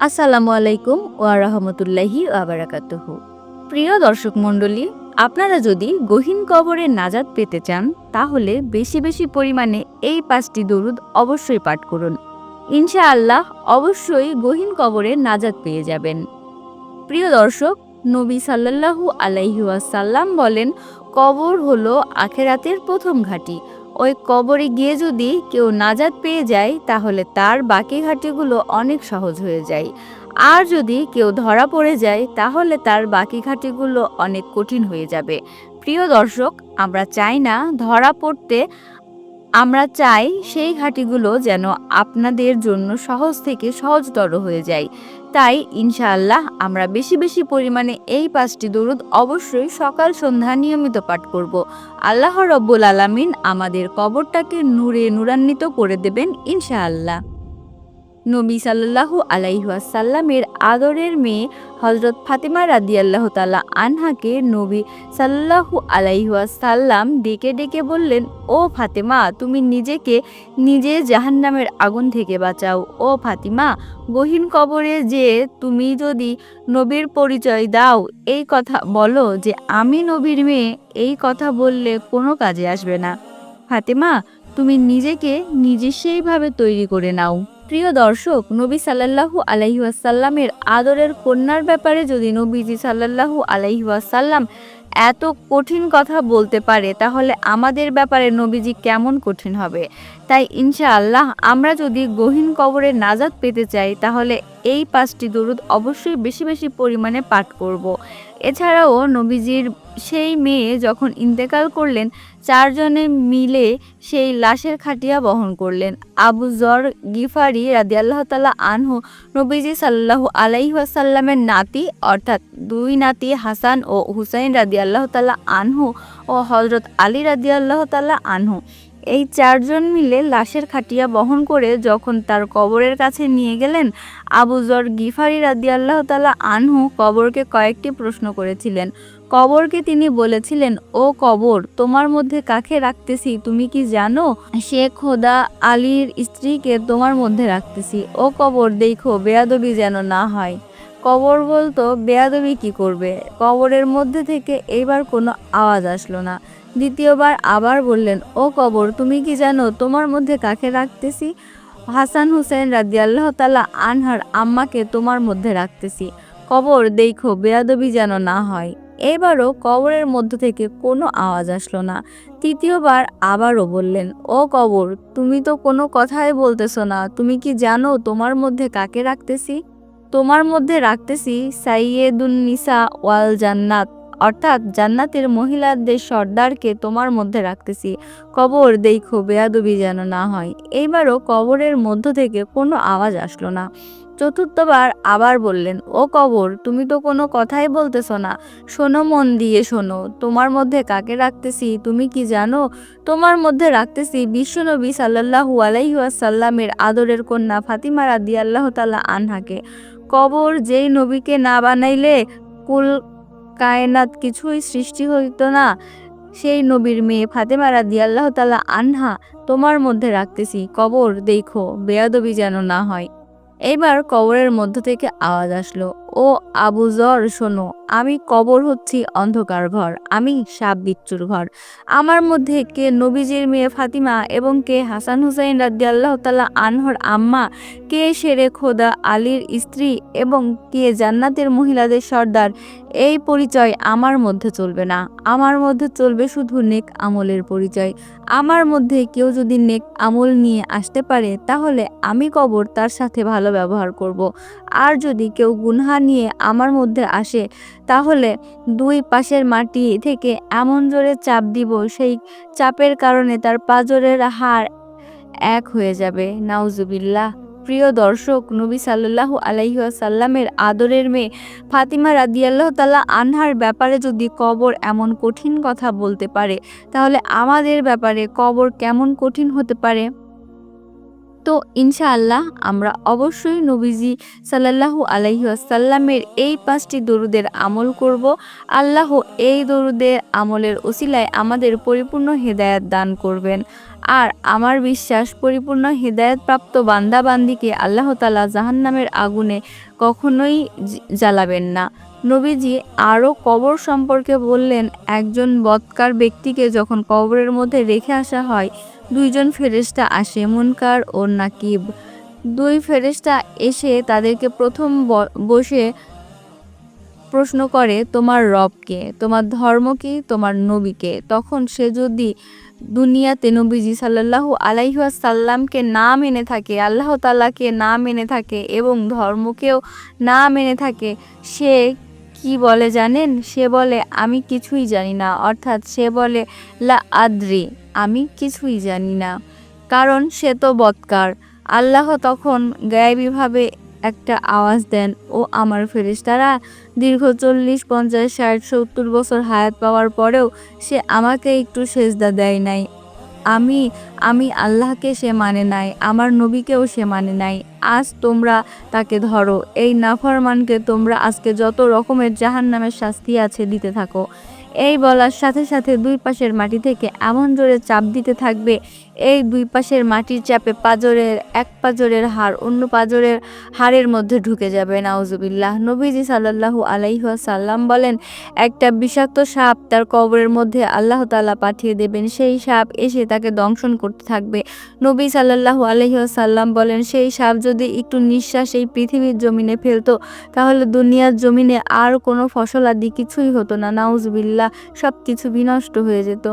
আসসালামু আলাইকুম ওয়া রাহমাতুল্লাহি প্রিয় দর্শক মণ্ডলী, আপনারা যদি গহীন কবরে নাজাদ পেতে চান, তাহলে বেশি বেশি পরিমাণে এই পাঁচটি দরুদ অবশ্যই পাঠ করুন। ইনশাআল্লাহ অবশ্যই গহীন কবরে নাজাদ পেয়ে যাবেন। প্রিয় দর্শক, নবী সাল্লাল্লাহু আলাইহি ওয়াসাল্লাম বলেন, কবর হলো আখেরাতের প্রথম ঘাঁটি। ওই কবরে গিয়ে যদি কেউ নাজাদ পেয়ে যায়, তাহলে তার বাকি ঘাটিগুলো অনেক সহজ হয়ে যায়। আর যদি কেউ ধরা পড়ে যায়, তাহলে তার বাকি ঘাটিগুলো অনেক কঠিন হয়ে যাবে। প্রিয় দর্শক, আমরা চাই না ধরা পড়তে আমরা চাই সেই ঘাটিগুলো যেন আপনাদের জন্য সহজ থেকে সহজতর হয়ে যায়। তাই, ইনশাআল্লাহ, আমরা বেশি বেশি পরিমাণে এই পাঁচটি দরুদ অবশ্যই সকাল সন্ধ্যা নিয়মিত পাঠ করব। আল্লাহ রব্বুল আলামিন আমাদের কবরটাকে নূরে নূরান্বিত করে দেবেন, ইনশাআল্লাহ। নবী সাল্লাল্লাহু আলাইহাসাল্লামের আদরের মেয়ে হজরত ফাতেমা রাদিয়াল্লাহ তালা আনহাকে নবী সাল্লাল্লাহু আলাইহাসাল্লাম ডেকে ডেকে বললেন, ও ফাতেমা, তুমি নিজেকে নিজে জাহান্নামের আগুন থেকে বাঁচাও। ও ফাতিমা, গহীন কবরে যে তুমি যদি নবীর পরিচয় দাও, এই কথা বলো যে আমি নবীর মেয়ে, এই কথা বললে কোনো কাজে আসবে না। ফাতেমা, তুমি নিজেকে নিজে সেইভাবে তৈরি করে নাও। প্রিয় দর্শক, নবী সাল্লাল্লাহু আলাইহি ওয়াসাল্লামের আদরের কন্যার ব্যাপারে যদি নবীজি সাল্লাল্লাহু আলাইহি ওয়াসাল্লাম এত কঠিন কথা বলতে পারে, তাহলে আমাদের ব্যাপারে নবীজি কেমন কঠিন হবে তাই ইনশাআল্লাহ আমরা যদি গহীন কবরে নাজাদ পেতে চাই, তাহলে এই পাঁচটি দরুদ অবশ্যই বেশি বেশি পরিমাণে পাঠ করব। এছাড়াও নবীজির সেই মেয়ে যখন ইন্তেকাল করলেন চারজনে মিলে সেই লাশের খাটিয়া বহন করলেন। আবু জর গিফারি রাদি আল্লাহ তালা আনহু, নবীজি সাল্লাহু আলাইহাসাল্লামের নাতি, অর্থাৎ দুই নাতি হাসান ও হুসাইন রাদি আল্লাহ তালা আনহু ও হজরত আলী রাদি আল্লাহ তালা আনহু। এই চারজন মিলে লাশের খাটিয়া বহন করে যখন তার কবরের কাছে নিয়ে গেলেন, আবু জর গিফারি রাদি আল্লাহ তালা আনহু কবরকে কয়েকটি প্রশ্ন করেছিলেন। কবরকে তিনি বলেছিলেন, ও কবর, তোমার মধ্যে কাকে রাখতেছি, তুমি কি জানো? সে খোদা আলীর স্ত্রীকে তোমার মধ্যে রাখতেছি। ও কবর দেখো, বেয়াদবি যেন না হয়। কবর বলতো, বেয়াদবি কি করবে? কবরের মধ্যে থেকে এইবার কোনো আওয়াজ আসলো না। দ্বিতীয়বার আবার বললেন, ও কবর, তুমি কি জানো তোমার মধ্যে কাকে রাখতেছি? হাসান হুসেন রাদি আল্লাহ তালা আনহার আম্মাকে তোমার মধ্যে রাখতেছি। কবর দেখো, বেয়াদবি যেন না হয়। এবারও কবরের মধ্য থেকে কোনো আওয়াজ আসলো না। তৃতীয়বার আবারও বললেন, ও কবর, তুমি তো কোনো কথাই বলতেছো না। তুমি কি জানো তোমার মধ্যে কাকে রাখতেছি? তোমার মধ্যে রাখতেছি সাইয়েদুন নিসা ওয়াল জান্নাত। অর্থাৎ জান্নাতের মহিলাদের সর্দারকে তোমার মধ্যে রাখতেছি। কবর দেখো, বেয়াদবি যেন না হয়। এইবারও কবরের মধ্য থেকে কোনো আওয়াজ আসলো না। চতুর্থবার আবার বললেন, ও কবর, তুমি তো কোনো কথাই বলতেছো না। শোনো, মন দিয়ে শোনো। তোমার মধ্যে কাকে রাখতেছি, তুমি কি জানো? তোমার মধ্যে রাখতেছি বিশ্বনবী সাল্লাহু আলাইহাসাল্লামের আদরের কন্যা ফাতিমা রাদি আল্লাহ তাল্লাহ আনহাকে। কবর যেই নবীকে না বানাইলে কুল কায়নাত কিছুই সৃষ্টি হইত না। সেই নবীর মেয়ে ফাতেমা রাদি আল্লাহ তালা আনহা তোমার মধ্যে রাখতেছি। কবর দেখো, বেয়াদবি যেন না হয়। এইবার কবরের মধ্য থেকে আওয়াজ আসলো। ও আবু জর, শোনো, আমি কবর হচ্ছি অন্ধকার ঘর, আমি সাপ বিচ্ছুর ঘর। আমার মধ্যে কে নবীজির মেয়ে ফাতিমা এবং কে হাসান হুসাইন রাদ্দি আল্লাহ তাল্লাহ আনহর আম্মা, কে শেরে খোদা আলীর স্ত্রী এবং কে জান্নাতের মহিলাদের সর্দার, এই পরিচয় আমার মধ্যে চলবে না। আমার মধ্যে চলবে শুধু নেক আমলের পরিচয়। আমার মধ্যে কেউ যদি নেক আমল নিয়ে আসতে পারে, তাহলে আমি কবর তার সাথে ভালো ব্যবহার করব। আর যদি কেউ গুনহা নিয়ে আমার মধ্যে আসে, তাহলে দুই পাশের মাটি থেকে এমন জোরে চাপ দিব, সেই চাপের কারণে তার পাজরের হাড় এক হয়ে যাবে। নাউজুবিল্লাহ। প্রিয় দর্শক, নবী সাল্লাল্লাহু আলাইসাল্লামের আদরের মেয়ে ফাতিমা রাদিয়াল্লাহ তাল্লাহ আনহার ব্যাপারে যদি কবর এমন কঠিন কথা বলতে পারে, তাহলে আমাদের ব্যাপারে কবর কেমন কঠিন হতে পারে? তো ইনশাআল্লাহ আমরা অবশ্যই নবীজি সাল্লাল্লাহু আলাইহি আসাল্লামের এই পাঁচটি দরুদের আমল করব। আল্লাহ এই দরুদের আমলের ওসিলায় আমাদের পরিপূর্ণ হেদায়াত দান করবেন। আর আমার বিশ্বাস, পরিপূর্ণ হেদায়তপ্রাপ্ত বান্দাবান্দিকে আল্লাহ তালা জাহান্নামের আগুনে কখনোই জ্বালাবেন না। নবীজি আরও কবর সম্পর্কে বললেন, একজন বৎকার ব্যক্তিকে যখন কবরের মধ্যে রেখে আসা হয় দুইজন ফেরেশতা আসে, মুনকার ও নাকিব। দুই ফেরেশতা এসে তাদেরকে প্রথম বসে প্রশ্ন করে, তোমার রবকে তোমার ধর্ম কি? তোমার নবীকে তখন সে যদি দুনিয়াতে নবীজি সাল্লাল্লাহু আলাইহি সাল্লামকে না মেনে থাকে, আল্লাহ তাআলাকে না মেনে থাকে এবং ধর্মকেও না মেনে থাকে, সে কি বলে জানেন? সে বলে, আমি কিছুই জানি না। অর্থাৎ সে বলে, লা আদ্রি, আমি কিছুই জানি না। কারণ সে তো বৎকার। আল্লাহ তখন গায়েবীভাবে একটা আওয়াজ দেন, ও আমার ফেরিস্তারা দীর্ঘ চল্লিশ, পঞ্চাশ, ষাট, সত্তর বছর হায়াত পাওয়ার পরেও সে আমাকে একটু সেজদা দেয় নাই। আমি আমি আল্লাহকে সে মানে নাই, আমার নবীকেও সে মানে নাই। আজ তোমরা তাকে ধরো, এই নাফরমানকে তোমরা আজকে যত রকমের জাহান নামের শাস্তি আছে দিতে থাকো। এই বলার সাথে সাথে দুই পাশের মাটি থেকে এমন জোরে চাপ দিতে থাকবে, এই দুই পাশের মাটির চাপে পাজরের এক পাজরের হাড় অন্য পাজরের হাড়ের মধ্যে ঢুকে যাবে, নাউজুবিল্লাহ। নবীজি সাল্লাল্লাহু আলাইহি সাল্লাম বলেন, একটা বিষাক্ত সাপ তার কবরের মধ্যে আল্লাহ তাআলা পাঠিয়ে দেবেন, সেই সাপ এসে তাকে দংশন করতে থাকবে। নবী সাল্লাল্লাহু আলাইহি সাল্লাম বলেন, সেই সাপ যদি একটু নিঃশ্বাস এই পৃথিবীর জমিনে ফেলতো, তাহলে দুনিয়ার জমিনে আর কোনো ফসল আদি কিছুই হতো না নাউজুবিল্লাহ সব কিছু বিনষ্ট হয়ে যেত।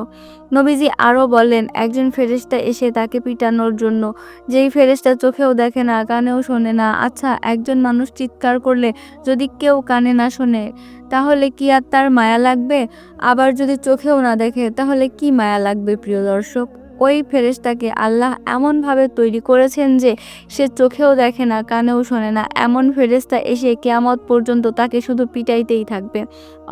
নবীজি আরও বলেন একজন ফেরেস্তা এসে তাকে পিটানোর জন্য যেই ফেরেস্তা চোখেও দেখে না, কানেও শোনে না আচ্ছা একজন মানুষ চিৎকার করলে যদি কেউ কানে না শোনে, তাহলে কি আর তার মায়া লাগবে? আবার যদি চোখেও না দেখে, তাহলে কি মায়া লাগবে প্রিয় দর্শক? ওই ফেরেশতাকে আল্লাহ এমনভাবে তৈরি করেছেন যে সে চোখেও দেখে না, কানেও শোনে না। এমন ফেরেশতা এসে কেয়ামত পর্যন্ত তাকে শুধু পিটাইতেই থাকবে।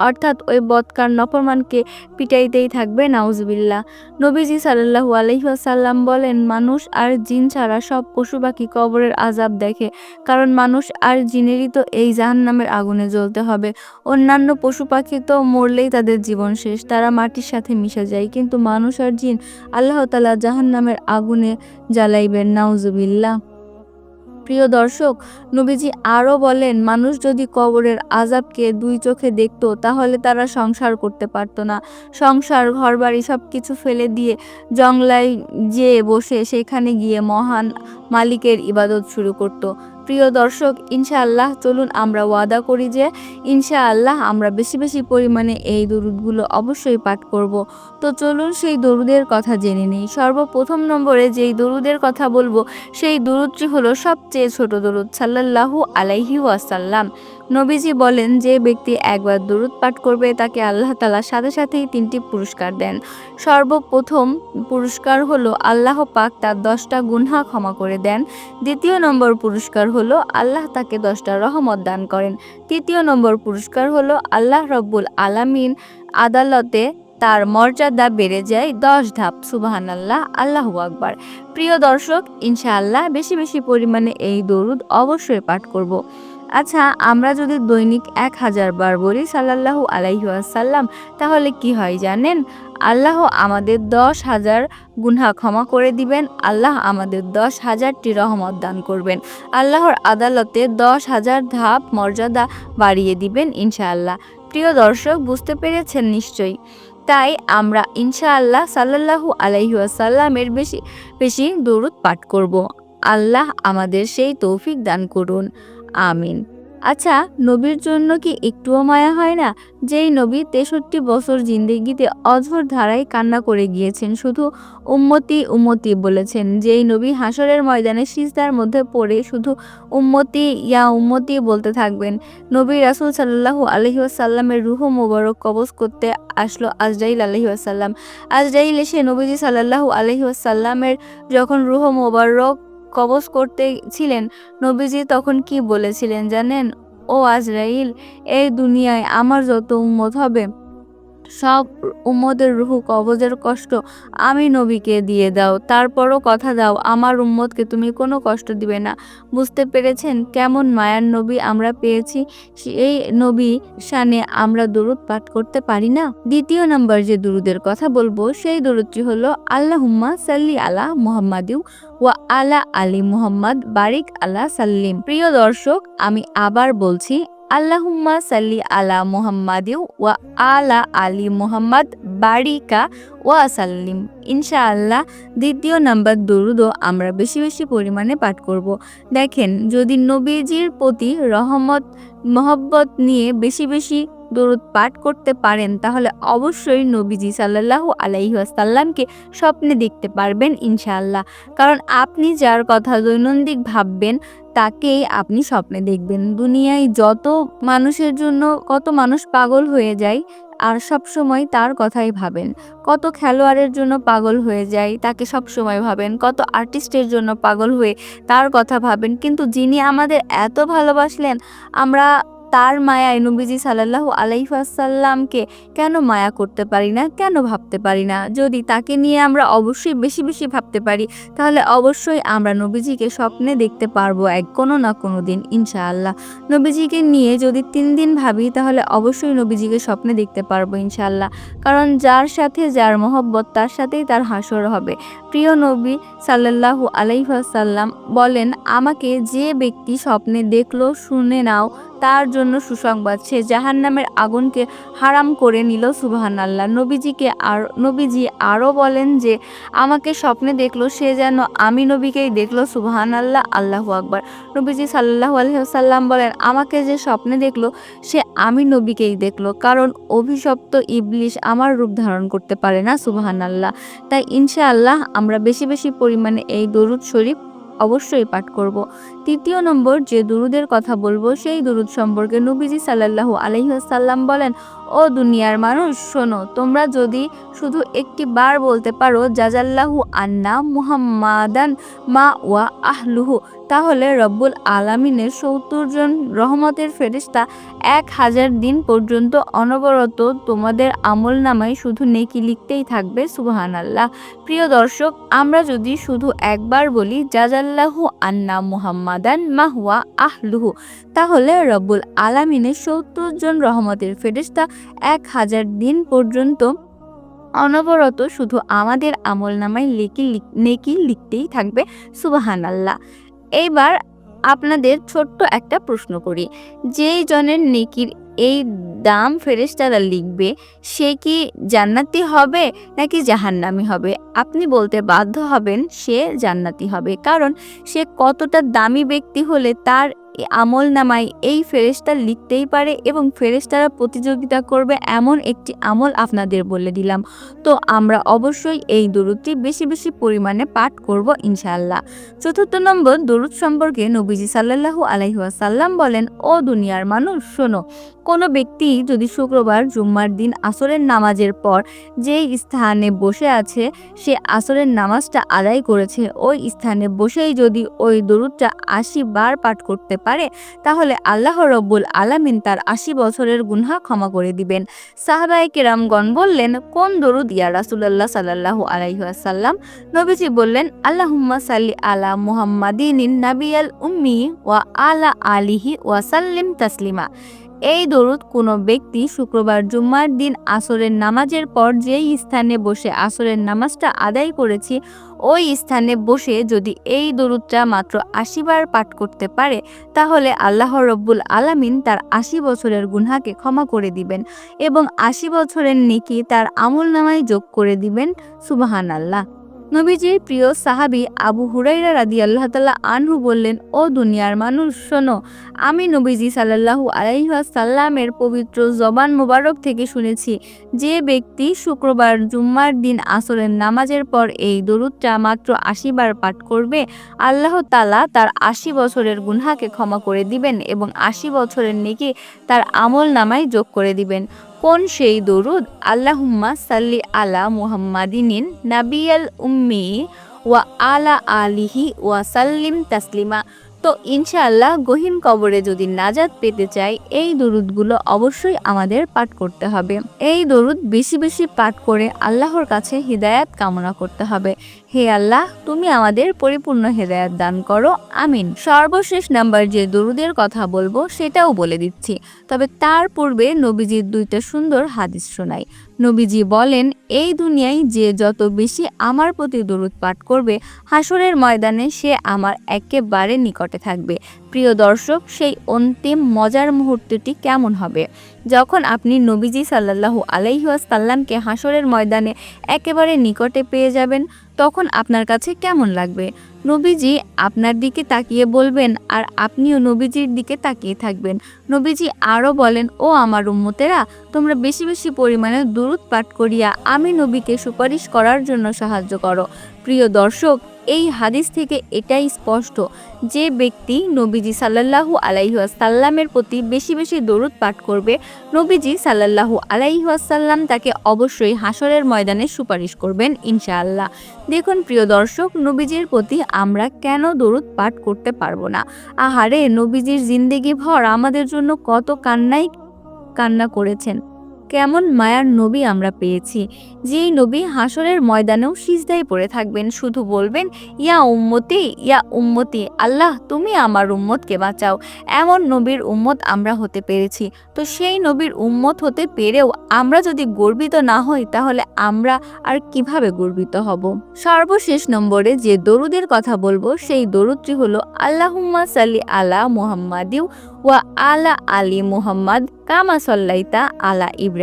অর্থাৎ ওই বৎকার নফরমানকে পিটাইতেই থাকবে নাউজবিল্লা নবীজি সাল্লাহু আলহিহাসাল্লাম বলেন, মানুষ আর জিন ছাড়া সব পশু পাখি কবরের আজাব দেখে, কারণ মানুষ আর জিনেরই তো এই জাহান্নামের আগুনে জ্বলতে হবে। অন্যান্য পশু পাখি তো মরলেই তাদের জীবন শেষ, তারা মাটির সাথে মিশে যায়। কিন্তু মানুষ আর জিন, আল্লাহ তালা জাহান্নামের আগুনে জ্বালাইবেন, নাউজুবিল্লাহ। প্রিয় দর্শক, নবীজি আরও বলেন, মানুষ যদি কবরের আজাবকে দুই চোখে দেখত, তাহলে তারা সংসার করতে পারত না। সংসার, ঘরবাড়ি সব কিছু ফেলে দিয়ে জংলায় যেয়ে বসে সেখানে গিয়ে মহান মালিকের ইবাদত শুরু করত। প্রিয় দর্শক, ইনশাআল্লাহ চলুন আমরা ওয়াদা করি যে ইনশাআল্লাহ আমরা বেশি বেশি পরিমাণে এই দরুদগুলো অবশ্যই পাঠ করব। তো চলুন সেই দরুদের কথা জেনে নিই। সর্বপ্রথম নম্বরে যেই দরুদের কথা বলব, সেই দরুদটি হলো সবচেয়ে ছোট দরুদ সাল্লাল্লাহু আলাইহি ওয়াসাল্লাম। নবীজি বলেন, যে ব্যক্তি একবার দরুদ পাঠ করবে, তাকে আল্লাহ তালা সাথে সাথেই তিনটি পুরস্কার দেন। সর্বপ্রথম পুরস্কার হলো আল্লাহ পাক তার দশটা গুনহা ক্ষমা করে দেন। দ্বিতীয় নম্বর পুরস্কার হলো আল্লাহ তাকে দশটা রহমত দান করেন। তৃতীয় নম্বর পুরস্কার হলো আল্লাহ রব্বুল আলামিন আদালতে তার মর্যাদা বেড়ে যায় দশ ধাপ। সুবাহান আল্লাহ আল্লাহু আকবার। প্রিয় দর্শক, ইনশাআল্লাহ বেশি বেশি পরিমাণে এই দরুদ অবশ্যই পাঠ করব। আচ্ছা আমরা যদি দৈনিক এক হাজার বার বলি সাল্লাল্লাহু আলাইহি ওয়াসাল্লাম, তাহলে কি হয় জানেন? আল্লাহ আমাদের দশ হাজার গুনহা ক্ষমা করে দিবেন, আল্লাহ আমাদের দশ হাজারটি রহমত দান করবেন। আল্লাহর আদালতে দশ হাজার ধাপ মর্যাদা বাড়িয়ে দিবেন ইনশাআল্লাহ। প্রিয় দর্শক, বুঝতে পেরেছেন নিশ্চয়ই? তাই আমরা ইনশাআল্লাহ সাল্লাল্লাহু আলাইহি ওয়াসাল্লামের বেশি বেশি দরুদ পাঠ করব। আল্লাহ আমাদের সেই তৌফিক দান করুন। আমিন। আচ্ছা নবীর জন্য কি একটুও মায়া হয় না যেই নবী তেষট্টি বছর জিন্দেগিতে অঝোর ধারায় কান্না করে গিয়েছেন, শুধু উম্মতি উম্মতি বলেছেন, যেই নবী হাসরের ময়দানে সিজদার মধ্যে পড়ে শুধু উম্মতি, ইয়া উম্মতি বলতে থাকবেন। নবী রাসুল সাল্লাহু আলহি আসাল্লামের রুহ মোবারক কবজ করতে আসলো আজরাইল আলহি আসাল্লাম আজরাইল এসে নবীজি সাল্লাহু আলহি আসাল্লামের যখন রুহ মোবারক কবজ করতে ছিলেন, নবীজি তখন কি বলেছিলেন জানেন? ও আজরাইল, এই দুনিয়ায় আমার যত উম্মত হবে সব উম্মদের রুহু, কবজের কষ্ট আমি নবীকে দিয়ে দাও। তারপরও কথা দাও, আমার উম্মতকে তুমি কোনো কষ্ট দিবে না। বুঝতে পেরেছেন কেমন মায়ার নবী আমরা পেয়েছি? এই নবী শানে আমরা দরুদ পাঠ করতে পারি না? দ্বিতীয় নম্বর যে দুরুদের কথা বলব, সেই দরুদটি হলো, আল্লাহুম্মা সাল্লি আলা মুহাম্মাদিউ ওয়া আলা আলী মুহাম্মদ বারিক আলা সাল্লিম। প্রিয় দর্শক, আমি আবার বলছি আল্লাহুম্মা সাল্লি আলা মুহাম্মাদিউ ওয়া আলা আলী মুহাম্মদ বারিকা ওয়া সাল্লিম। ইনশাআল্লাহ দ্বিতীয় নাম্বার দরুদও আমরা বেশি বেশি পরিমাণে পাঠ করব। দেখেন, যদি নবীজির প্রতি রহমত, মহব্বত নিয়ে বেশি বেশি দরুদ পাঠ করতে পারেন, তাহলে অবশ্যই নবীজি সাল্লাল্লাহু আলাইহি ওয়াসাল্লামকে স্বপ্নে দেখতে পারবেন ইনশাআল্লাহ। কারণ আপনি যার কথা দৈনন্দিন ভাববেন, তাকেই আপনি স্বপ্নে দেখবেন। দুনিয়ায় যত মানুষের জন্য কত মানুষ পাগল হয়ে যায়, আর সব সময় তার কথাই ভাবেন। কত খেলোয়াড়ের জন্য পাগল হয়ে যায়, তাকে সব সময় ভাবেন। কত আর্টিস্টের জন্য পাগল হয়ে তার কথা ভাবেন। কিন্তু যিনি আমাদের এত ভালোবাসলেন, আমরা তার মায়ায় নবীজি সাল্লাল্লাহু আলাইসাল্লামকে কেন মায়া করতে পারি না? কেন ভাবতে পারি না? যদি তাকে নিয়ে আমরা অবশ্যই বেশি বেশি ভাবতে পারি, তাহলে অবশ্যই আমরা নবীজিকে স্বপ্নে দেখতে পারব এক কোনো না কোনো দিন, ইনশাআল্লাহ। নবীজিকে নিয়ে যদি তিন দিন ভাবি, তাহলে অবশ্যই নবীজিকে স্বপ্নে দেখতে পারব, ইনশাআল্লাহ। কারণ যার সাথে যার মহব্বত, তার সাথেই তার হাসর হবে। প্রিয় নবী সাল্লাল্লাহু আলাইসাল্লাম বলেন, আমাকে যে ব্যক্তি স্বপ্নে দেখল, শুনে নাও, তার জন্য সুসংবাদ। সে জাহান নামের আগুনকে হারাম করে নিল সুবাহান আল্লাহ নবীজিকে আর, নবীজি আরও বলেন যে, আমাকে স্বপ্নে দেখল, সে যেন আমি নবীকেই দেখল সুবাহান আল্লাহ আল্লাহু আকবার। নবীজি সাল্লাহ আলহিহাসাল্লাম বলেন, আমাকে যে স্বপ্নে দেখল, সে আমি নবীকেই দেখল, কারণ অভিশপ্ত ইবলিশ আমার রূপ ধারণ করতে পারে না সুবাহান আল্লাহ তাই ইনশাআল্লাহ আমরা বেশি বেশি পরিমাণে এই দরুদ শরীফ অবশ্যই পাঠ করব। তৃতীয় নম্বর, যে দুরুদের কথা বলব, সেই দুরুদ সম্পর্কে নবীজি সাল্লাল্লাহু আলহিহাসাল্লাম বলেন, ও দুনিয়ার মানুষ, শোনো, তোমরা যদি শুধু একটি বার বলতে পারো, জাজাল্লাহু আন্না মুহাম্মাদান মা ওয়া আহলুহু তাহলে রব্বুল আলামিনের সত্তর জন রহমতের ফেরিস্তা এক হাজার দিন পর্যন্ত অনবরত তোমাদের আমল নামায় শুধু নেকি লিখতেই থাকবে সুবাহান আল্লাহ প্রিয় দর্শক, আমরা যদি শুধু একবার বলি, জাজাল্লাহু আন্না মুহাম্মাদান মাহুয়া আহলুহু, তাহলে রব্বুল আলামিনের সত্তর জন রহমতের ফেরিস্তা এক হাজার দিন পর্যন্ত অনবরত শুধু আমাদের আমল নামায় লেকি নেকি লিখতেই থাকবে সুবাহান আল্লাহ এইবার আপনাদের ছোট্ট একটা প্রশ্ন করি। যেই জনের নেকির এই দাম ফেরেশতারা লিখবে, সে কি জান্নাতি হবে নাকি জাহান্নামি হবে? আপনি বলতে বাধ্য হবেন সে জান্নাতি হবে। কারণ সে কতটা দামি ব্যক্তি হলে তার আমল নামায় এই ফেরেশতা লিখতেই পারে এবং ফেরেশতারা প্রতিযোগিতা করবে এমন একটি আমল আপনাদের বলে দিলাম। তো আমরা অবশ্যই এই দরুদটি বেশি বেশি পরিমাণে পাঠ করব ইনশাআল্লাহ। চতুর্থ নম্বর দরুদ সম্পর্কে নবীজি সাল্লাল্লাহু আলাইহাসাল্লাম বলেন, ও দুনিয়ার মানুষ, শোনো, কোনো ব্যক্তি যদি শুক্রবার জুম্মার দিন আসরের নামাজের পর যেই স্থানে বসে আছে, সে আসরের নামাজটা আদায় করেছে। ওই স্থানে বসেই যদি ওই দরুদটা আশি বার পাঠ করতে পারে তাহলে আল্লাহ রব্বুল আলামিন তার আশি বছরের গুনহা ক্ষমা করে দিবেন। সাহাবাই কেরামগণ বললেন, কোন দরুদ ইয়া রাসুলাল্লাহ সাল্লাহু আলাইহাসাল্লাম নবীজি বললেন, আল্লাহুম্মা সাল্লি আলা মুহাম্মাদিন নাবিয়াল উম্মি ওয়া আলা আলিহি ওয়াসাল্লিম তাসলিমা। এই দরুদ কোনো ব্যক্তি শুক্রবার জুম্মার দিন আসরের নামাজের পর যেই স্থানে বসে আসরের নামাজটা আদায় করেছি, ওই স্থানে বসে যদি এই দরুদটা মাত্র আশিবার পাঠ করতে পারে, তাহলে আল্লাহ রব্বুল আলামিন তার আশি বছরের গুনহাকে ক্ষমা করে দিবেন এবং আশি বছরের নেকি তার আমল নামায় যোগ করে দিবেন সুবাহান আল্লাহ নবীজির প্রিয় সাহাবি আবু হুরাইরা রাদি আল্লাহ তাল্লাহ আনহু বললেন, ও দুনিয়ার মানুষ, শোনো, আমি নবীজি সাল্লাহু আলাইসাল্লামের পবিত্র জবান মোবারক থেকে শুনেছি, যে ব্যক্তি শুক্রবার জুম্মার দিন আসরের নামাজের পর এই দরুদটা মাত্র আশি বার পাঠ করবে, আল্লাহ তালা তার আশি বছরের গুনহাকে ক্ষমা করে দিবেন এবং আশি বছরের নেকি তার আমল নামায় যোগ করে দিবেন। কোন সেই দরুদ? আল্লাহুম্মা সাল্লি আলা মুহাম্মাদিনিন নাবিয়াল উম্মি ওয়া আলা আলিহি ওয়া সাল্লিম তাসলিমা। তো ইনশাআল্লাহ গহীন কবরে যদি নাজাত পেতে চাই, এই দরুদগুলো অবশ্যই আমাদের পাঠ করতে হবে। এই দরুদ বেশি বেশি পাঠ করে আল্লাহর কাছে হৃদায়াত কামনা করতে হবে। হে আল্লাহ, তুমি আমাদের পরিপূর্ণ হেদায়াত দান করো। আমিন। সর্বশেষ নাম্বার যে দরুদের কথা বলব, সেটাও বলে দিচ্ছি। তবে তার পূর্বে নবীজির দুইটা সুন্দর হাদিস শোনাই। নবীজি বলেন, এই দুনিয়ায় যে যত বেশি আমার প্রতি দরুদ পাঠ করবে হাসরের ময়দানে সে আমার একেবারে নিকটে থাকবে। প্রিয় দর্শক, সেই অন্তিম মজার মুহূর্তটি কেমন হবে? যখন আপনি নবীজি সাল্লাল্লাহু আলাইহাসাল্লামকে হাসরের ময়দানে একেবারে নিকটে পেয়ে যাবেন, তখন আপনার কাছে কেমন লাগবে? নবীজি আপনার দিকে তাকিয়ে বলবেন, আর আপনিও নবীজির দিকে তাকিয়ে থাকবেন। নবীজি আরও বলেন, ও আমার উম্মতেরা, তোমরা বেশি বেশি পরিমাণে দূরত পাঠ করিয়া আমি নবীকে সুপারিশ করার জন্য সাহায্য করো। প্রিয় দর্শক এই হাদিস থেকে এটাই স্পষ্ট যে ব্যক্তি নবীজি সাল্লাল্লাহু আলাইহাসাল্লামের প্রতি বেশি বেশি দরুদ পাঠ করবে, নবীজি সাল্লাল্লাহু আলাইহাসাল্লাম তাকে অবশ্যই হাসরের ময়দানে সুপারিশ করবেন ইনশাআল্লাহ। দেখুন প্রিয় দর্শক, নবীজির প্রতি আমরা কেন দরুদ পাঠ করতে পারব না? আহারে, নবীজির জিন্দেগি ভর আমাদের জন্য কত কান্নাই কান্না করেছেন। কেমন মায়ার নবী আমরা পেয়েছি। যেই নবী হাসরের ময়দানেও সিজদায় পড়ে থাকবেন, শুধু বলবেন, ইয়া উম্মতি ইয়া উম্মতি, আল্লাহ, তুমি আমার উম্মতকে বাঁচাও। এমন নবীর উম্মত আমরা হতে পেরেছি। তো সেই নবীর উম্মত হতে পেরেও আমরা যদি গর্বিত না হই, তাহলে আমরা আর কীভাবে গর্বিত হব? সর্বশেষ নম্বরে যে দরুদের কথা বলব, সেই দরুদটি হলো, আল্লাহুম্মা সাল্লি আলা মুহাম্মাদিউ ওয়া আলা আলী মুহাম্মদ কামা সল্লাইতা আলা ইব্রাহিমা।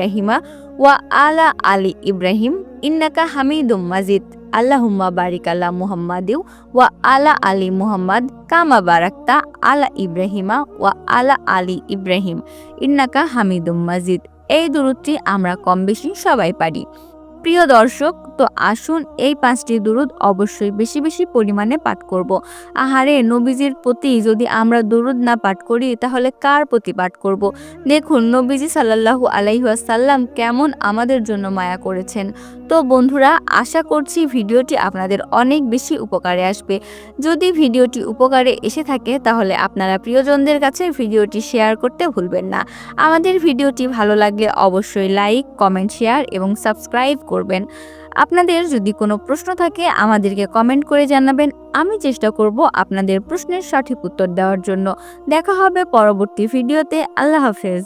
ওয়া আলা আলী ইব্রাহিম, ইন্নাকা হামিদুম মাজিদ। আল্লাহুম্মা বারিক আলা মুহাম্মাদিউ ওয়া আলা আলী মুহাম্মাদ, কামা বারাক্তা আলা ইব্রাহিমা ওয়া আলা আলী ইব্রাহিম, ইন্নাকা হামিদুম মাজিদ। এই দূরত্বটি আমরা কম বেশি সবাই পারি। প্রিয় দর্শক, তো আসুন এই পাঁচটি দুরুদ অবশ্যই বেশি বেশি পরিমাণে পাঠ করব। আহারে, নবীজির প্রতি যদি আমরা দুরুদ না পাঠ করি, তাহলে কার প্রতি পাঠ করব। দেখুন, নবীজি সাল্লাল্লাহু আলাইহাসাল্লাম কেমন আমাদের জন্য মায়া করেছেন তো বন্ধুরা, আশা করছি ভিডিওটি আপনাদের অনেক বেশি উপকারে আসবে যদি ভিডিওটি উপকারে এসে থাকে, তাহলে আপনারা প্রিয়জনদের কাছে ভিডিওটি শেয়ার করতে ভুলবেন না আমাদের ভিডিওটি ভালো লাগলে অবশ্যই লাইক, কমেন্ট, শেয়ার এবং সাবস্ক্রাইব করবেন। আপনাদের যদি কোনো প্রশ্ন থাকে, আমাদেরকে কমেন্ট করে জানাবেন। আমি চেষ্টা করব আপনাদের প্রশ্নের সঠিক উত্তর দেওয়ার জন্য। দেখা হবে পরবর্তী ভিডিওতে আল্লাহ হাফেজ।